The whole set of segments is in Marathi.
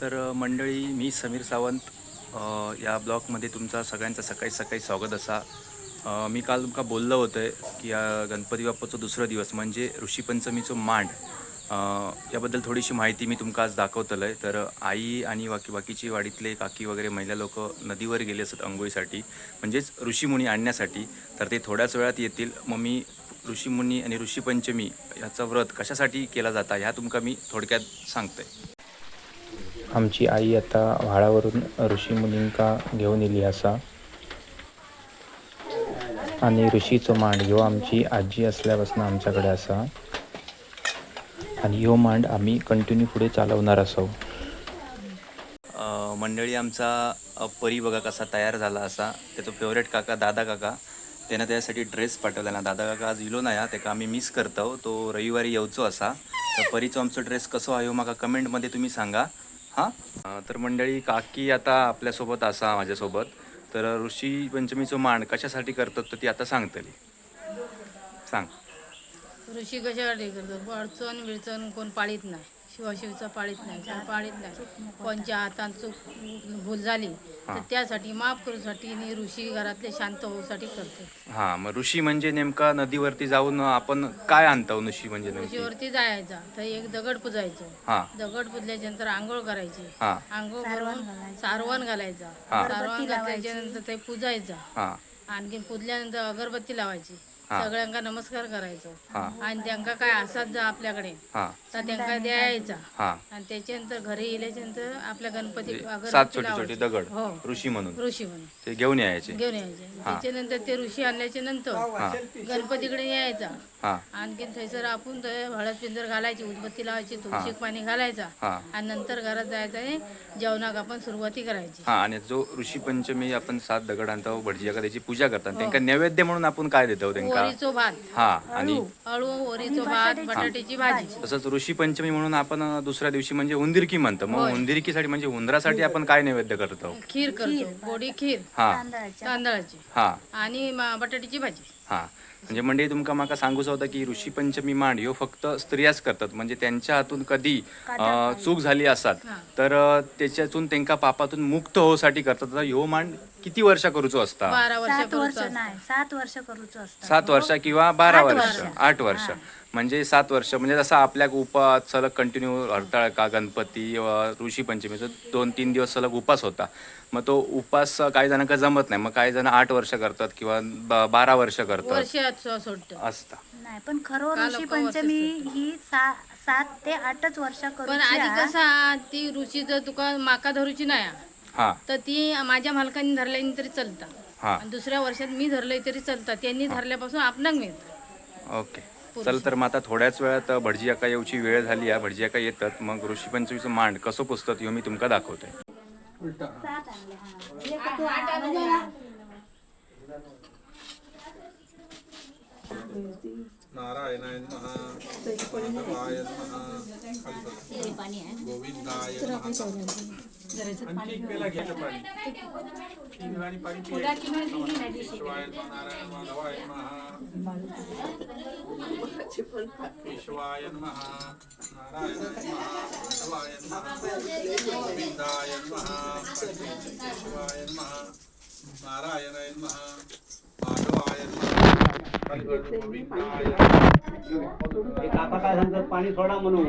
तर मंडळी मी समीर सावंत. या ब्लॉगमध्ये तुमचा सगळ्यांचं सकाळी सकाळी स्वागत असा. मी काल तुमका बोललं होतं की या गणपती बाप्पाचं दुसरा दिवस म्हणजे ऋषीपंचमीचं मांड. याबद्दल थोडीशी माहिती मी तुमका आज दाखवतलं आहे तर आई आणि बाकी बाकीची वाडीतले काकी वगैरे महिला लोक नदीवर गेले असत अंघोळीसाठी म्हणजेच ऋषीमुनी आणण्यासाठी. तर ते थोड्याच वेळात येतील. मग मी ऋषीमुनी आणि ऋषीपंचमी याचा व्रत कशासाठी केला जाता ह्या तुमका मी थोडक्यात सांगतोय. आमची आई आता व्हाळावरून ऋषीमुनींका घेऊन येली असा. आणि ऋषीचो मांड ह्यो आमची आजी असल्यापासून आमच्याकडे असा. आणि ह्यो मांड आम्ही कंटिन्यू पुढे चालवणार असो. मंडळी आमचा परी बघा कसा तयार झाला असा. त्याचा फेवरेट काका दादा काका. त्यानं त्यासाठी ड्रेस पाठवला ना. दादा काका आज इलो नाही हा, तेका आम्ही मिस करतो तो रविवारी येवचो असा. तर परीचो आमचो ड्रेस कसो आहे हो माका कमेंटमध्ये तुम्ही सांगा. हां? तर मंडळी काकी आता आपल्यासोबत असा माझ्यासोबत. तर ऋषी पंचमीचं मांड कशासाठी करतात तर ती आता सांगतली. सांग. ऋषी कशासाठी करतो अडचण बिडचण कोण पाळीत नाही. शिवाशिवचा पाळीत नाही कोण पाळीत नाही. कोणच्या हातान चूक भूल झाली तर हां. त्यासाठी माफ करूसाठी आणि ऋषी घरातले शांत होऊसाठी करतो. हां मग ऋषी म्हणजे नेमका नदीवरती जाऊन आपण काय आणतो ऋषी म्हणजे नेमकी? ऋषीवरती जायचा तर एक दगड पुजायचो. हां. दगड पुजल्याच्या नंतर आंघोळ करायची. हां. आंघोळ करून सारवण घालायचा. हां. सारवण घातल्याच्या नंतर ते पुजायचा. हां. आणखी पुजल्यानंतर अगरबत्ती लावायची. हां. सगळ्यांका नमस्कार करायचो. हां. आणि त्यांका काय असाच जा आपल्याकडे. हां. तर त्यांका द्यायचा. हां. आणि त्याच्यानंतर घरी गेल्याच्यानंतर आपल्या गणपती सात छोटे छोटे लावायची. दगड हो. ऋषी म्हणून. ऋषी म्हणून. ते घेऊन यायचे. घेऊन यायचे. त्याच्यानंतर ते ऋषी आणल्याच्या नंतर हां. गणपतीकडे यायचा. हां. आणखीन थैसर आपण ते हळद पिंजर घालायची उदबत्ती लावायची तुळशी पाणी घालायचा. हां. आणि नंतर घरात जायचं आहे जेवणाक आपण सुरुवाती करायची. हां. आणि जो ऋषी पंचमी आपण सात दगड आणतो भटजी का त्याची पूजा करतात त्यांना नैवेद्य म्हणून आपण काय देतो त्यांना वरीचो भात. हां आणि अळू वरीचो भात बटाट्याची भाजी. तसंच ऋषी पंचमी म्हणून आपण अं, दुसऱ्या दिवशी म्हणजे उंदिरकी म्हणतो. मग उंदिरकीसाठी म्हणजे उंदरासाठी आपण काय नैवेद्य करतो? खीर करतो. गोडी खीर. हां. तांदळाची. हां. आणि म- बटाट्याची भाजी. हां. म्हणजे म्हणजे तुमका माका सांगूचं होतं की ऋषी पंचमी मांड ह्यो फक्त स्त्रियाच करतात. म्हणजे त्यांच्या हातून कधी अं, चूक झाली असतात तर अं, त्याच्यातून त्यांका पापातून मुक्त होसाठी करतात. तर ह्यो मांड किती वर्ष करूचो असता? बारा सात वर्ष वर्ष नाही सात वर्ष करूच असतात सात वर्ष किंवा बारा वर्ष. आठ वर्ष. म्हणजे सात वर्ष म्हणजे जसं आपल्या उपास सलग कंटिन्यू हरताळका गणपती ऋषी पंचमीचं दोन तीन दिवस सलग उपास होता. मग तो उपास काही जणांका जमत नाही. मग काही जण आठ वर्ष करतात किंवा बारा वर्ष करतात. वर्षात सोडत. असता. नाही पण खरो काल ऋषी पंचमी ही सात ते आठच वर्ष पण आधी. कसा ती ऋषी जर तुका माका धरूची नाही हां. तर ती माझ्या मालकांनी धरल्याने तरी चलता. हां. आणि दुसऱ्या वर्षात मी धरलंय तरी चलता. त्यांनी धरल्यापासून आपणाक मिळतं. ओके. चल तर मग आता थोड्याच वेळात भटजी आका येऊची वेळ झाली आहे भटजी आका येतात. मग ऋषी पंचमीचं मांड कसं पुसतात ह्यो मी तुमका दाखवतोय नारायणाय नमः माधवाय गोविंदाय पेला घ्यायचं शिवाय नारायण माधवाय नारायणाय गोविंदाय नमः। नारायणाय माधवाय गोविंदाय एक काका काय सांगतात? पाणी सोडा म्हणून.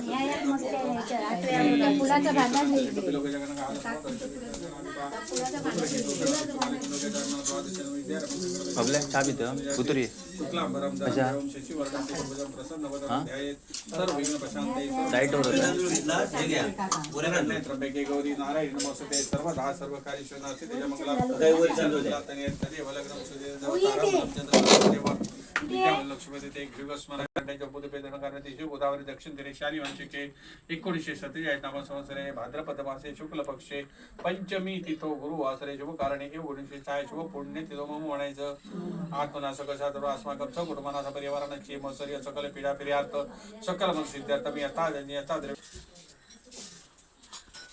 भांड्यात घ्यायचे. आपल्या चहा पित उतरी अच्छा. डाईट त्र्यंबके गौरी नारायण नमस्ते सर्व कार्य सर्व तेज लक्ष्मी ते ग्रीवस्मरण करण्याच्या करण्याचे गोदावरी दक्षिण दिने शाली वंशिके एकोणीसशे सत्तेचाळीस नाम संवत्सरे भाद्रपद मासे शुक्ल पक्षे पंचमी तिथो गुरु वासरे शुभ कारणे एकोणीसशे सहा शुभ पुण्य तिथो मम म्हणायचं. आत्मनाशक सर्व अस्माकं स कुटुंबानाचा परिवारांची मसर्य सकल पिढा फिर्यार्थ सकल मन सिद्धार्थ मी यथा यथा बारके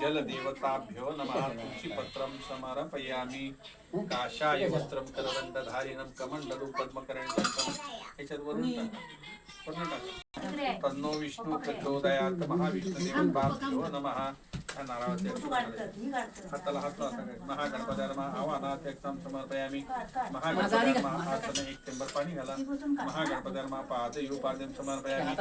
जलदेवताभ्यो नमः। तुलसीपत्रं समर्पयामि। काशाय वस्त्रं करवन्दधारिणं कमण्डलु पद्मकरणं याच्यात वरून टाका। तन्नो विष्णू प्रचोदयात् महाविष्णुदेवताभ्यो नमः। हा नारळाचे हाताला हात सगळे. महागणपत्याला आव्हानाध्यक्षं समर्पयामि महागणपत्याला आसन एक चेंबर पाणी घाला. महागणपत्याला पादयो पाद्यं समर्पयामि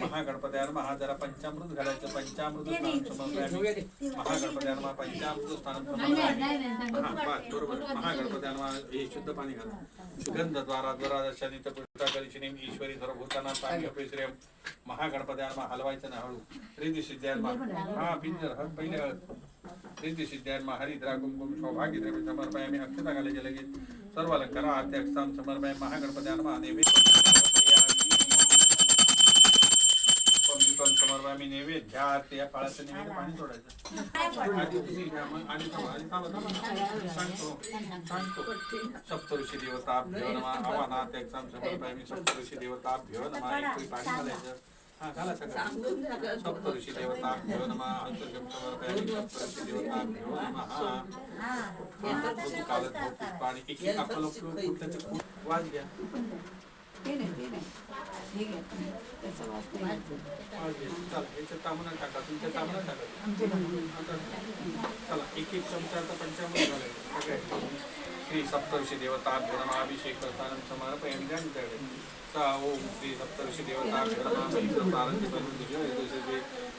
महागणपत्याला महा जरा पंचामृत घालायचं पंचामृत स्नान समर्पयामि महागणपत्याला पंचामृत स्नान समर्पयामि हा, बरोबर. महागणपत्याला हे शुद्ध पाणी घाला. सुगंध द्वारा द्वारा कलिशिनीम ईश्वरी सर्वभूताना पाणी अपेश्रेम महागणपत्याला हलवायचं ना हळू. रिद्धी सिद्ध्यात्मा हा पिंजर हत पहिले हळद. रिद्धी सिद्ध्यात्मा हरिद्रा कुंकुम सौभाग्य द्रव्य समर्पयामि अक्षता घालायचे लगेच. सर्व अलंकार आद्यक्षाम समर्पयामि महागणपत्याला आम्ही दीपम समर्पयामि नैवेद्यात या फळाचं नैवेद्य पाणी सोडायचं. आधी तुम्ही घ्या मग. आधी थांबा आधी थांबा थांबा. सांगतो सांगतो. सप्तऋषी देवताभ्यो नमः आव्हानात एक्झाम समर्पयामि सप्तऋषी देवताभ्यो नमः एक पाणी घालायचं. हा सप्तऋषी देवताभ्यो नमः अंतर्गम सप्तऋषी देवताभ्यो नमः. ऋतुकालात भाऊ एक एक आपलं खूप वाज घ्या. घ्या तांबणा टाका आता चला एक एक चमचा आता पंचामृत घालायचं सगळ्या श्री सप्तऋषी देवता अभिषेक समर्पयामि त्यांच्याकडे सा ओम श्री सप्तऋषी देवता नमः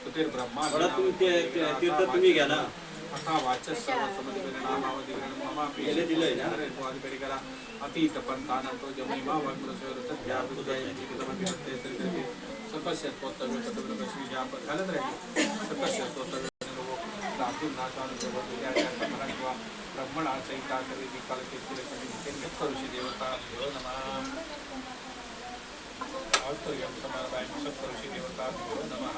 सुधीर ब्रह्मा ते- ते- तीर्थ तुम्ही घ्या ना. ತಥಾ ವಾಚಸ್ಸವ ಸಮಧಿವಿರಣಾಮಾವಧಿ ಮಮಾಪಿ ಯಜಮಾಧಿಪರಿಕರ ಅತೀತ ಪಂಥಾನಂತೋ ಜಮೈಮಾ ವಾಗ್ಮನಸೋರುತ ಜ್ಞಾಪಿತಮಗಿರುತ್ತೆ ಸರಿಗತಿ ಸಪಸ್ಯತ್ವೋತ್ತಮ ಕಥವೃತ ಶ್ರೀ ಜಾಪ ಕಲದ್ರೆ ಸಪಸ್ಯತ್ವೋತ್ತಮ ಬ್ರಹ್ಮಣ, ಸಹಿತ ಖರೀದಿ ಕಾಲಕ್ಕೆ ಋಷಿ ದೇವತಾ ನಮಃ. ಆಶ್ವರ್ಯ ಸಮಾರಾಯ ಋಷಿ ದೇವತಾ ನಮಃ.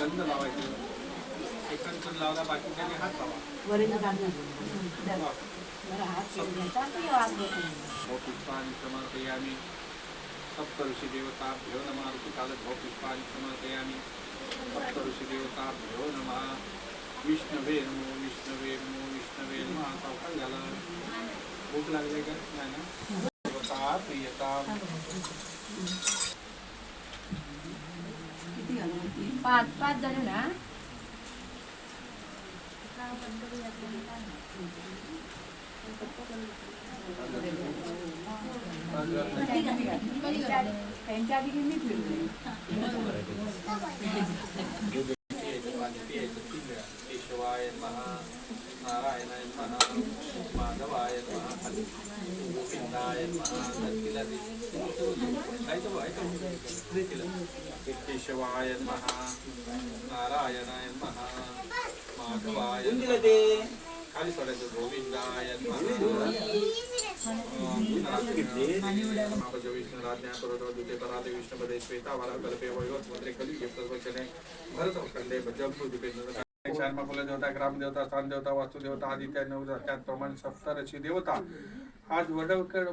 गंध लावायचं एकंदर लावला बाकीच्याने हात लावा भौपुष्पाणि समर्पयामि सप्तऋषि देवताभ्यो नमः। ऋतुकालत भौपुष्पाणि समर्पयामि सप्तऋषि देवताभ्यो नमः, विष्णवे नमो विष्णवे नमो। विष्णवे नमः आता काय? झालं भूक लागली ना? त्यांच्या आधी मी फिरले केशवाय नारायणाय महा माधवाय नमः। गोविंदाय नमः तिला केशवाय नारायणाय महा माधवाय कल्पे कलियुगे प्रवचने शर्मा फुले देवता ग्रामदेवता स्थानदेवता वास्तुदेवता आदित्य त्याचप्रमाणे सप्तरशी देवता. आज वडवकर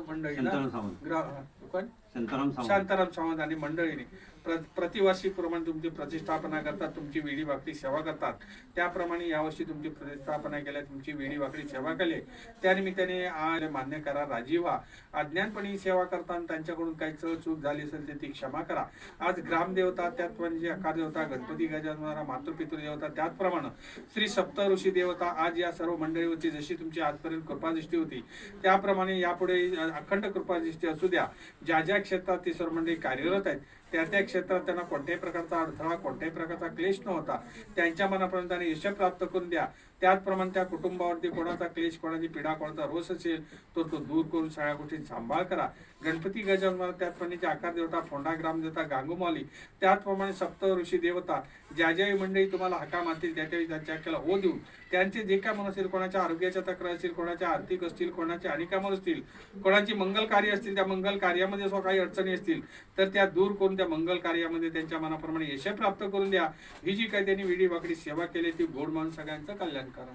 शांताराम सावंत आणि मंडळीने प्र प्रतिवर्षीप्रमाणे तुमची प्रतिष्ठापना करतात तुमची वेळी वाकडी सेवा करतात. त्याप्रमाणे यावर्षी तुमची प्रतिष्ठापना केल्या तुमची वेळी वाकडी सेवा केली. त्यानिमित्ताने आज मान्य करा राजी व्हा. अज्ञानपणे सेवा करताना त्यांच्याकडून काही चळ चूक झाली असेल तर ती क्षमा करा. आज ग्रामदेवता त्याचप्रमाणे जी आकार देवता गणपती गजानना मातृपितृ देवता त्याचप्रमाणे श्री सप्तऋषी देवता आज या सर्व मंडळीवरची जशी तुमची आजपर्यंत कृपादृष्टी होती त्याप्रमाणे यापुढे अखंड कृपादृष्टी असू द्या. ज्या ज्या क्षेत्रात ती सर्व मंडळी कार्यरत आहेत त्या त्या क्षेत्रात त्यांना कोणत्याही प्रकारचा अडथळा कोणत्याही प्रकारचा क्लेश न होता त्यांच्या मनापर्यंत त्यांनी यश प्राप्त करून द्या. त्याचप्रमाणे त्या कुटुंबावरती कोणाचा क्लेश कोणाची पीडा कोणाचा रोष असेल तर तो दूर करून सगळ्या गोष्टी सांभाळ करा. गणपती गजानन त्याचप्रमाणे जे आकार देवता फोंडा ग्राम देवता गांगुमाली त्याचप्रमाणे सप्त ऋषी देवता ज्या ज्यावेळी मंडळी तुम्हाला हका मारतील त्या त्यावेळी त्यांच्या अख्याला ओ देऊन त्यांचे जे काय मन असेल कोणाच्या आरोग्याच्या तक्रार असतील कोणाच्या आर्थिक असतील कोणाच्या अनिकामर असतील कोणाची मंगल कार्य असतील त्या मंगल कार्यामध्ये जो काही अडचणी असतील तर त्या दूर करून त्या मंगल कार्यामध्ये त्यांच्या मनाप्रमाणे यश प्राप्त करून द्या. ही जी काही त्यांनी विडी वाकडी सेवा केली ती गोड म्हणून सगळ्यांचं कल्याण करा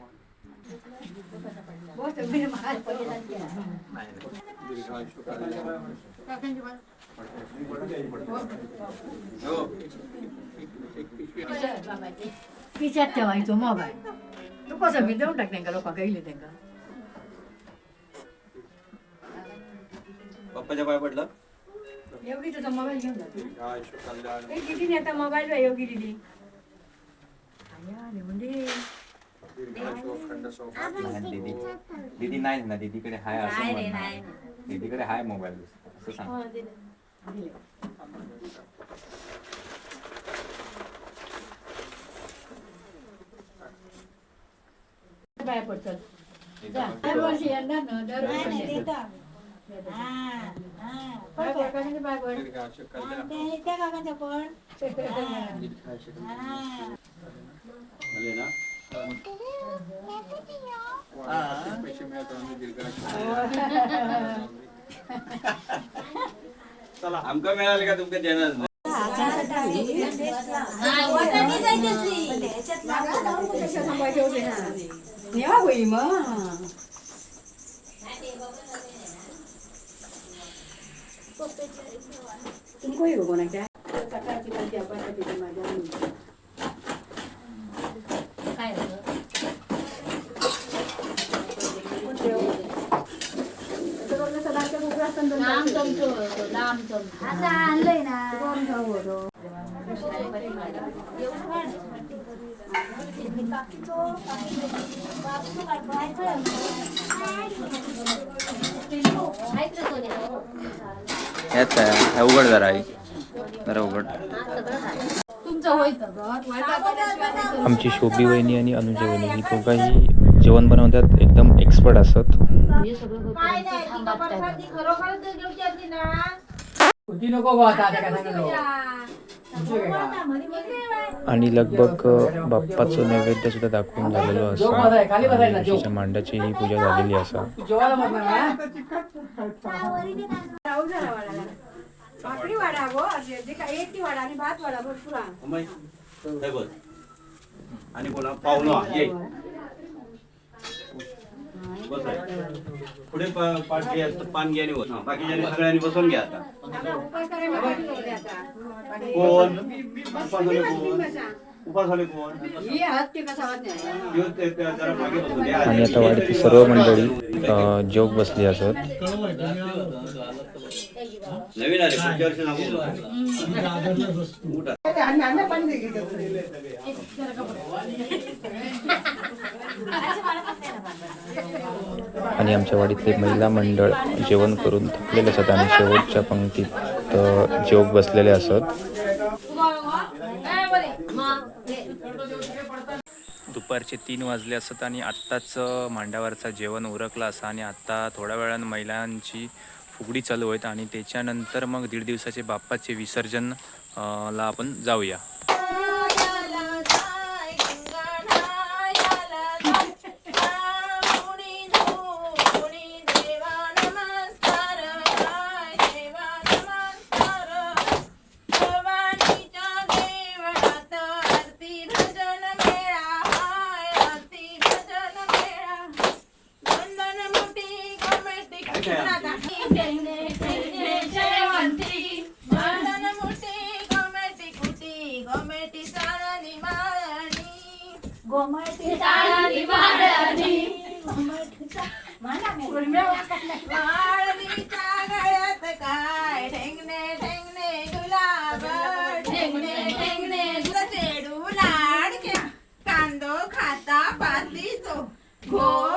पिच्यात ठेवायचो मोबाईल तू कसं बी देऊन टाक त्यांना लोकांना येईल त्यांना पप्पाच्या पाय पडलं एवढी तुझा मोबाईल घेऊन जातो मोबाईल योगी दिली म्हणजे दीदी दीदी नाही ना दीदीकडे हाय असं म्हणणार. दीदीकडे हाय मोबाईल असं सांग. पडतात दरवर्षी ना दरवर्षी पड? काकांच्या पण चला आमका मिळाले का तुमका देणार नाही नेवा होई मग तुम्ही होई बघू ना काय? सकाळची भाजी आपण कधी माझ्या मुलीची. काय झालं? तर रोज दोन लांब. चमचो लांब चमचो असं आणलंय ना कोण खाऊ होतो? यात काय हा उघड जरा आई जरा उघड आमची शोभी वहिनी आणि अनुजा वहिनी ही दोघांही जेवण बनवतात एकदम एक्सपर्ट असत नको आता काय आणि लगभग अ, बाप्पाचं नैवेद्य सुद्धा दाखवून झालेलो असं. आणि ऋषीच्या मांडाची ही पूजा झालेली असा. जेवायला म्हणणार ना भाकरी वाडा गो जे काय एक ती वाडा आणि भात भरपूर हे. बघ. आणि कोणा पाहुणा ये. बस. पुढे पा- पाठ घ्या पान घ्या आणि बस. हा, बाकीच्यांनी सगळ्यांनी बसून घ्या आता होते. कोण उपास झाले कोण उपास झाले कोण ही हात होत जरा मागे बसून द्या. आणि आता वाडीतील सर्व मंडळी जोग बसली असत नवीन आले पुढच्या वर्षी सांगू उठा. आणि आमच्या वाडीतले महिला मंडळ जेवण करून थकलेले असत आणि शेवटच्या पंक्तीत जेवक जोग बसलेले असत. दुपारचे तीन वाजले असत आणि आत्ताच मांडावरचा जेवण उरकला असा आणि आत्ता थोड्या वेळानं महिलांची फुगडी चालू आहेत आणि त्याच्यानंतर मग दीड दिवसाचे बाप्पाचे विसर्जन ला आपण जाऊया. गो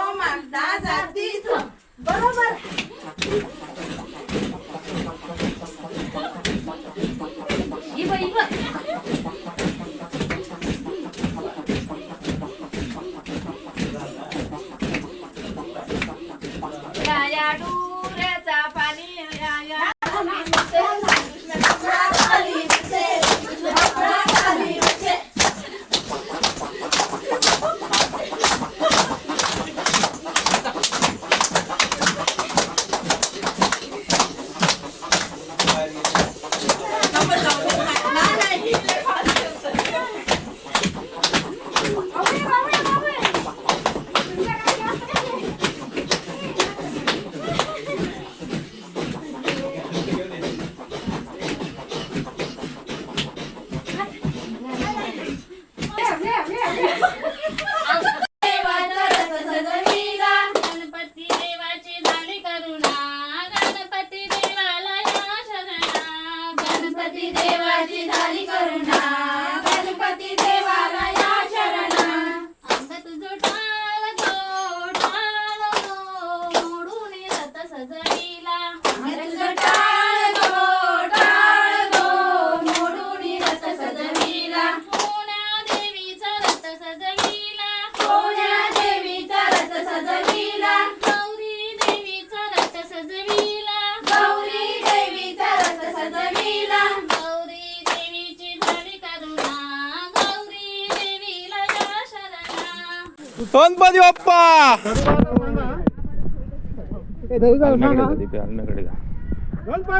गणपती बाप्पा!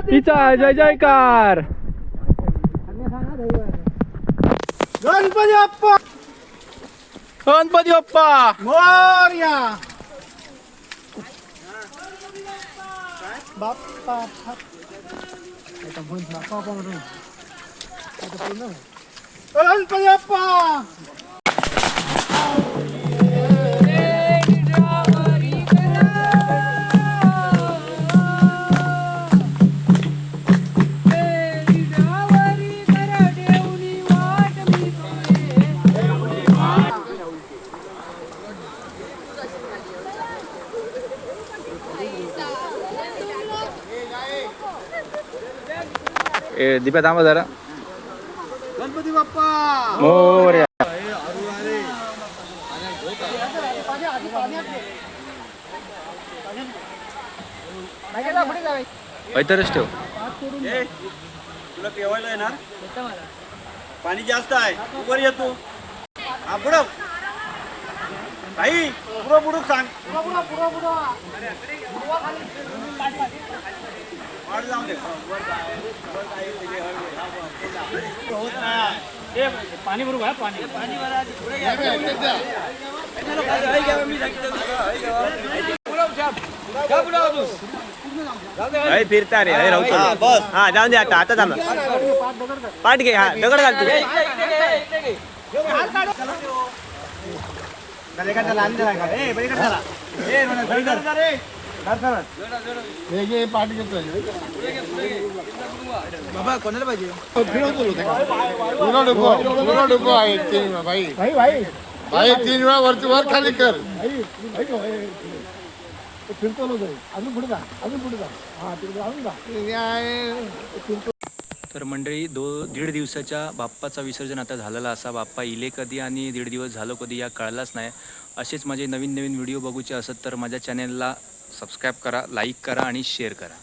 तिचा जय जयकार! गणपती बाप्पा! गणपती बाप्पा! मोरया! बाप्पा. गणपती बाप्पा! दिप्या थांबा जरा. गणपती बाप्पा! मोर्या. ऐतरच ठेव. ए, तुला पेवायला येणार? पाणी जास्त आहे. वर येतो हा बुडव आई पुढं बुडूक सांग. पाणी. अय फिरता रे अय राहतो हा जाऊन दे आता आता थांबा पाठ घे हा दगड घाल तू. हे पाठ बाबा कोणाला पाहिजे पुन्हा डोको आहे तीन वेळा, भाई भाई तीन वेळा वरती वर खाली कर फिरतो अजून पुढे जा अजून पुढे जा हा तिकडे अजून जा तर मंडळी दो दीड दिवसाच्या बाप्पाचा विसर्जन आता झालेला असा बाप्पा इले कधी आणि दीड दिवस झालो कधी या कळलाच नाही. असेच माझे नवीन नवीन व्हिडिओ बघूचे असत तर माझ्या चॅनेलला सबस्क्राईब करा लाईक करा आणि शेअर करा.